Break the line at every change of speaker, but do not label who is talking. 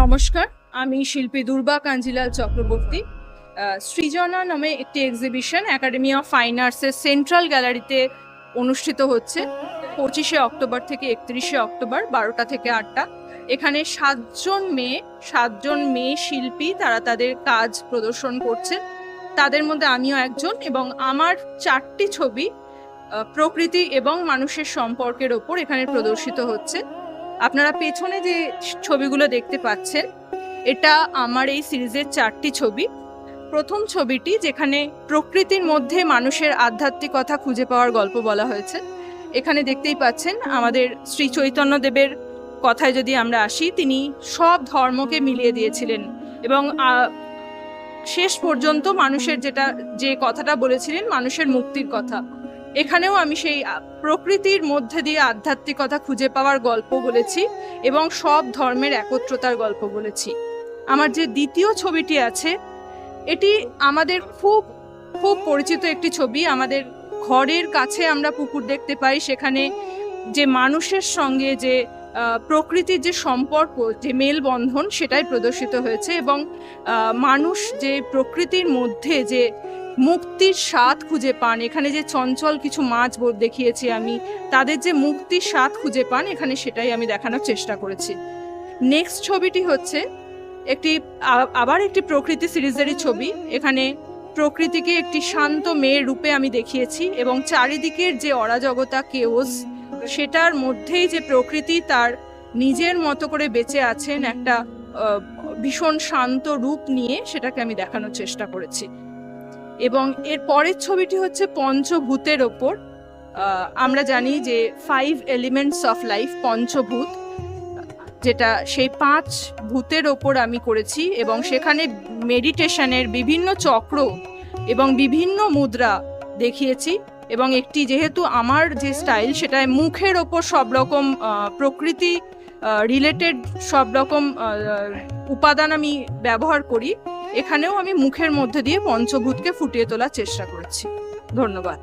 নমস্কার, আমি শিল্পী দুর্বা কাঞ্জিলাল চক্রবর্তী। সৃজনা নামে একটি এক্সিবিশন একাডেমি অফ ফাইন আর্টসের সেন্ট্রাল গ্যালারিতে অনুষ্ঠিত হচ্ছে পঁচিশে অক্টোবর থেকে একত্রিশে অক্টোবর, বারোটা থেকে আটটা। এখানে সাতজন মেয়ে সাতজন মেয়ে শিল্পী তারা তাদের কাজ প্রদর্শন করছে। তাদের মধ্যে আমিও একজন এবং আমার চারটি ছবি প্রকৃতি এবং মানুষের সম্পর্কের ওপর এখানে প্রদর্শিত হচ্ছে। আপনারা পেছনে যে ছবিগুলো দেখতে পাচ্ছেন, এটা আমার এই সিরিজের চারটি ছবি। প্রথম ছবিটি যেখানে প্রকৃতির মধ্যে মানুষের আধ্যাত্মিকতা খুঁজে পাওয়ার গল্প বলা হয়েছে। এখানে দেখতেই পাচ্ছেন আমাদের শ্রী চৈতন্যদেবের কথায় যদি আমরা আসি, তিনি সব ধর্মকে মিলিয়ে দিয়েছিলেন এবং শেষ পর্যন্ত মানুষের যেটা, যে কথাটা বলেছিলেন, মানুষের মুক্তির কথা। এখানেও আমি সেই প্রকৃতির মধ্যে দিয়ে আধ্যাত্মিকতা খুঁজে পাওয়ার গল্প বলেছি এবং সব ধর্মের একত্রতার গল্প বলেছি। আমার যে দ্বিতীয় ছবিটি আছে, এটি আমাদের খুব খুব পরিচিত একটি ছবি। আমাদের ঘরের কাছে আমরা পুকুর দেখতে পাই, সেখানে যে মানুষের সঙ্গে যে প্রকৃতির যে সম্পর্ক, যে মেলবন্ধন, সেটাই প্রদর্শিত হয়েছে এবং মানুষ যে প্রকৃতির মধ্যে যে মুক্তির স্বাদ খুঁজে পান। এখানে যে চঞ্চল কিছু মাছ দেখিয়েছি আমি, তাদের যে মুক্তির স্বাদ খুঁজে পান, এখানে সেটাই আমি দেখানোর চেষ্টা করেছি। নেক্সট ছবিটি হচ্ছে একটি আবার একটি প্রকৃতি সিরিজেরই ছবি। এখানে প্রকৃতিকে একটি শান্ত মেয়ের রূপে আমি দেখিয়েছি এবং চারিদিকের যে অরাজকতা কেওস সেটার মধ্যেই যে প্রকৃতি তার নিজের মতো করে বেঁচে আছেন, একটা ভীষণ শান্ত রূপ নিয়ে সেটাকে আমি দেখানোর চেষ্টা করেছি। এবং এর পরের ছবিটি হচ্ছে পঞ্চভূতের ওপর। আমরা জানি যে ফাইভ এলিমেন্টস অফ লাইফ পঞ্চভূত, যেটা সেই পাঁচ ভূতের ওপর আমি করেছি এবং সেখানে মেডিটেশনের বিভিন্ন চক্র এবং বিভিন্ন মুদ্রা দেখিয়েছি এবং একটি যেহেতু আমার যে স্টাইল সেটায় মুখের ওপর সব রকম প্রকৃতি রিলেটেড সব রকম উপাদান আমি ব্যবহার করি। এখানেও আমি মুখের মধ্যে দিয়ে পঞ্চভূতকে ফুটিয়ে তোলার চেষ্টা করেছি। ধন্যবাদ।